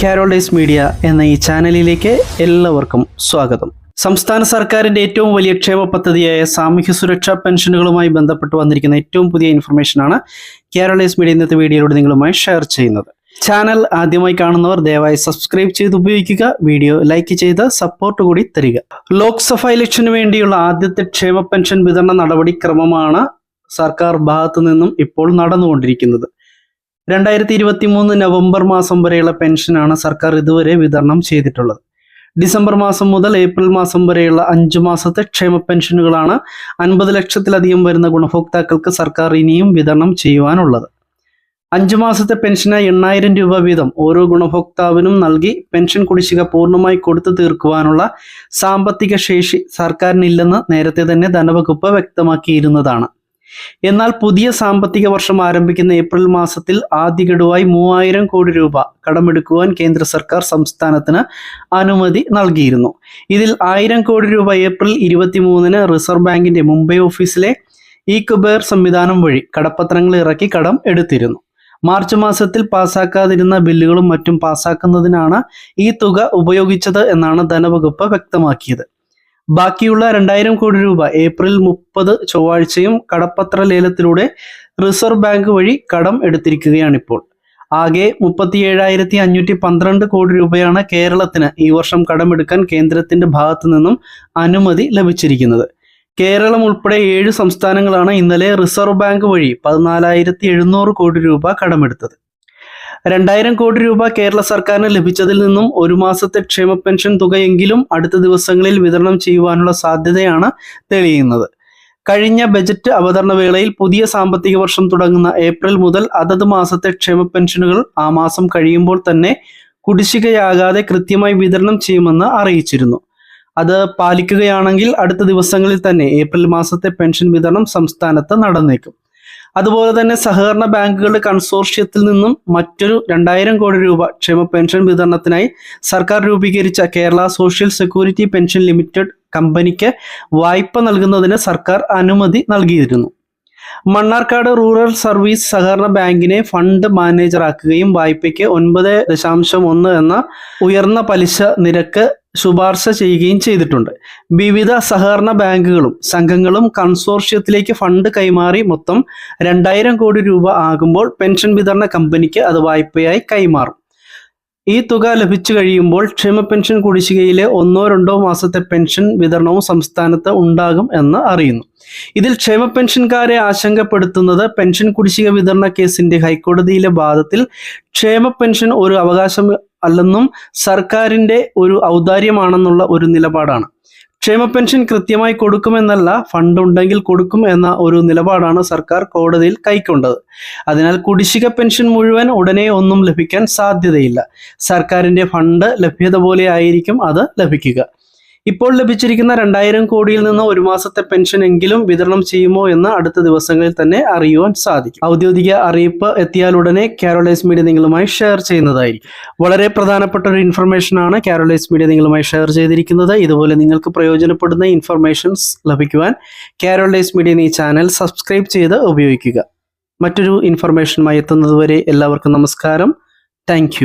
കാരോളൈസ് media എന്ന ഈ ചാനലിലേക്ക് എല്ലാവർക്കും സ്വാഗതം. സംസ്ഥാന സർക്കാരിന്റെ ഏറ്റവും വലിയ ക്ഷേമ പദ്ധതിയായ സാമൂഹ്യ സുരക്ഷാ പെൻഷനുകളുമായി ബന്ധപ്പെട്ട് വന്നിരിക്കുന്ന ഏറ്റവും പുതിയ ഇൻഫർമേഷനാണ് കാരോളൈസ് മീഡിയ ഇന്നത്തെ വീഡിയോയിലൂടെ നിങ്ങളുമായി ഷെയർ ചെയ്യുന്നത്. ചാനൽ ആദ്യമായി കാണുന്നവർ ദയവായി സബ്സ്ക്രൈബ് ചെയ്ത് ഉപയോഗിക്കുക വീഡിയോ ലൈക്ക് ചെയ്ത് സപ്പോർട്ട് കൂടി തരിക. ലോക്സഭ ഇലക്ഷന് വേണ്ടിയുള്ള ആദ്യത്തെ ക്ഷേമ പെൻഷൻ വിതരണ നടപടിക്രമമാണ് സർക്കാർ ഭാഗത്തു നിന്നും ഇപ്പോൾ നടന്നുകൊണ്ടിരിക്കുന്നത്. രണ്ടായിരത്തി ഇരുപത്തി മൂന്ന് നവംബർ മാസം വരെയുള്ള പെൻഷനാണ് സർക്കാർ ഇതുവരെ വിതരണം ചെയ്തിട്ടുള്ളത്. ഡിസംബർ മാസം മുതൽ ഏപ്രിൽ മാസം വരെയുള്ള അഞ്ചു മാസത്തെ ക്ഷേമ പെൻഷനുകളാണ് അൻപത് ലക്ഷത്തിലധികം വരുന്ന ഗുണഭോക്താക്കൾക്ക് സർക്കാർ ഇനിയും വിതരണം ചെയ്യുവാനുള്ളത്. അഞ്ചു മാസത്തെ പെൻഷന് എണ്ണായിരം രൂപ വീതം ഓരോ ഗുണഭോക്താവിനും നൽകി പെൻഷൻ കുടിശ്ശിക പൂർണമായി കൊടുത്തു തീർക്കുവാനുള്ള സാമ്പത്തിക ശേഷി സർക്കാരിനില്ലെന്ന് നേരത്തെ തന്നെ ധനവകുപ്പ് വ്യക്തമാക്കിയിരുന്നതാണ്. എന്നാൽ പുതിയ സാമ്പത്തിക വർഷം ആരംഭിക്കുന്ന ഏപ്രിൽ മാസത്തിൽ ആദ്യ ഗഡുവായി മൂവായിരം കോടി രൂപ കടമെടുക്കുവാൻ കേന്ദ്ര സർക്കാർ സംസ്ഥാനത്തിന് അനുമതി നൽകിയിരുന്നു. ഇതിൽ ആയിരം കോടി രൂപ ഏപ്രിൽ ഇരുപത്തിമൂന്നിന് റിസർവ് ബാങ്കിന്റെ മുംബൈ ഓഫീസിലെ ഇ കുബേർ സംവിധാനം വഴി കടപ്പത്രങ്ങൾ ഇറക്കി കടം എടുത്തിരുന്നു. മാർച്ച് മാസത്തിൽ പാസാക്കാതിരുന്ന ബില്ലുകളും മറ്റും പാസാക്കുന്നതിനാണ് ഈ തുക ഉപയോഗിച്ചത് എന്നാണ് ധനവകുപ്പ് വ്യക്തമാക്കിയത്. ബാക്കിയുള്ള രണ്ടായിരം കോടി രൂപ ഏപ്രിൽ മുപ്പത് ചൊവ്വാഴ്ചയും കടപ്പത്ര ലേലത്തിലൂടെ റിസർവ് ബാങ്ക് വഴി കടം എടുത്തിരിക്കുകയാണിപ്പോൾ. ആകെ മുപ്പത്തി ഏഴായിരത്തി അഞ്ഞൂറ്റി പന്ത്രണ്ട് കോടി രൂപയാണ് കേരളത്തിന് ഈ വർഷം കടമെടുക്കാൻ കേന്ദ്രത്തിന്റെ ഭാഗത്തു നിന്നും അനുമതി ലഭിച്ചിരിക്കുന്നത്. കേരളം ഉൾപ്പെടെ ഏഴ് സംസ്ഥാനങ്ങളാണ് ഇന്നലെ റിസർവ് ബാങ്ക് വഴി പതിനാലായിരത്തി എഴുന്നൂറ് കോടി രൂപ കടമെടുത്തത്. രണ്ടായിരം കോടി രൂപ കേരള സർക്കാരിന് ലഭിച്ചതിൽ നിന്നും ഒരു മാസത്തെ ക്ഷേമ പെൻഷൻ തുകയെങ്കിലും അടുത്ത ദിവസങ്ങളിൽ വിതരണം ചെയ്യുവാനുള്ള സാധ്യതയാണ് തെളിയുന്നത്. കഴിഞ്ഞ ബജറ്റ് അവതരണ വേളയിൽ പുതിയ സാമ്പത്തിക വർഷം തുടങ്ങുന്ന ഏപ്രിൽ മുതൽ അതത് മാസത്തെ ക്ഷേമ പെൻഷനുകൾ ആ മാസം കഴിയുമ്പോൾ തന്നെ കുടിശ്ശികയാകാതെ കൃത്യമായി വിതരണം ചെയ്യുമെന്ന് അറിയിച്ചിരുന്നു. അത് പാലിക്കുകയാണെങ്കിൽ അടുത്ത ദിവസങ്ങളിൽ തന്നെ ഏപ്രിൽ മാസത്തെ പെൻഷൻ വിതരണം സംസ്ഥാനത്ത് നടന്നേക്കും. അതുപോലെ തന്നെ സഹകരണ ബാങ്കുകളുടെ കൺസോർഷ്യത്തിൽ നിന്നും മറ്റൊരു രണ്ടായിരം കോടി രൂപ ക്ഷേമ പെൻഷൻ വിതരണത്തിനായി സർക്കാർ രൂപീകരിച്ച Kerala social security pension limited കമ്പനിക്ക് വായ്പ നൽകുന്നതിന് സർക്കാർ അനുമതി നൽകിയിരുന്നു. മണ്ണാർക്കാട് റൂറൽ സർവീസ് സഹകരണ ബാങ്കിനെ ഫണ്ട് മാനേജറാക്കുകയും വായ്പയ്ക്ക് ഒൻപത് ദശാംശം ഒന്ന് എന്ന ഉയർന്ന പലിശ നിരക്ക് ശുപാർശ ചെയ്യുകയും ചെയ്തിട്ടുണ്ട്. വിവിധ സഹകരണ ബാങ്കുകളും സംഘങ്ങളും കൺസോർഷ്യത്തിലേക്ക് ഫണ്ട് കൈമാറി മൊത്തം രണ്ടായിരം കോടി രൂപ ആകുമ്പോൾ പെൻഷൻ വിതരണ കമ്പനിക്ക് അത് വായ്പയായി കൈമാറും. ഈ തുക ലഭിച്ചു കഴിയുമ്പോൾ ക്ഷേമ പെൻഷൻ കുടിശ്ശികയിലെ ഒന്നോ രണ്ടോ മാസത്തെ പെൻഷൻ വിതരണവും സംസ്ഥാനത്ത് ഉണ്ടാകും എന്ന് അറിയുന്നു. ഇതിൽ ക്ഷേമ പെൻഷൻകാരെ ആശങ്കപ്പെടുത്തുന്നത് പെൻഷൻ കുടിശ്ശിക വിതരണ കേസിന്റെ ഹൈക്കോടതിയിലെ വാദത്തിൽ ക്ഷേമ പെൻഷൻ ഒരു അവകാശം അല്ലെന്നും സർക്കാരിന്റെ ഒരു ഔദാര്യമാണെന്നുള്ള ഒരു നിലപാടാണ്. ക്ഷേമ പെൻഷൻ കൃത്യമായി കൊടുക്കുമെന്നല്ല ഫണ്ട് ഉണ്ടെങ്കിൽ കൊടുക്കും എന്ന ഒരു നിലപാടാണ് സർക്കാർ കോടതിയിൽ കൈക്കൊണ്ടത്. അതിനാൽ കുടിശ്ശിക പെൻഷൻ മുഴുവൻ ഉടനെ ഒന്നും ലഭിക്കാൻ സാധ്യതയില്ല. സർക്കാരിന്റെ ഫണ്ട് ലഭ്യത പോലെ ആയിരിക്കും അത് ലഭിക്കുക. ഇപ്പോൾ ലഭിച്ചിരിക്കുന്ന രണ്ടായിരം കോടിയിൽ നിന്ന് ഒരു മാസത്തെ പെൻഷൻ എങ്കിലും വിതരണം ചെയ്യുമോ എന്ന് അടുത്ത ദിവസങ്ങളിൽ തന്നെ അറിയുവാൻ സാധിക്കും. ഔദ്യോഗിക അറിയിപ്പ് എത്തിയാലുടനെ കാരോളൈസ് മീഡിയ നിങ്ങളുമായി ഷെയർ ചെയ്യുന്നതായിരിക്കും. വളരെ പ്രധാനപ്പെട്ട ഒരു ഇൻഫർമേഷൻ ആണ് കാരോളൈസ് മീഡിയ നിങ്ങളുമായി ഷെയർ ചെയ്തിരിക്കുന്നത്. ഇതുപോലെ നിങ്ങൾക്ക് പ്രയോജനപ്പെടുന്ന ഇൻഫർമേഷൻസ് ലഭിക്കുവാൻ കാരോളൈസ് മീഡിയ ഈ ചാനൽ സബ്സ്ക്രൈബ് ചെയ്ത് ഉപയോഗിക്കുക. മറ്റൊരു ഇൻഫർമേഷനുമായി എത്തുന്നതുവരെ എല്ലാവർക്കും നമസ്കാരം. താങ്ക്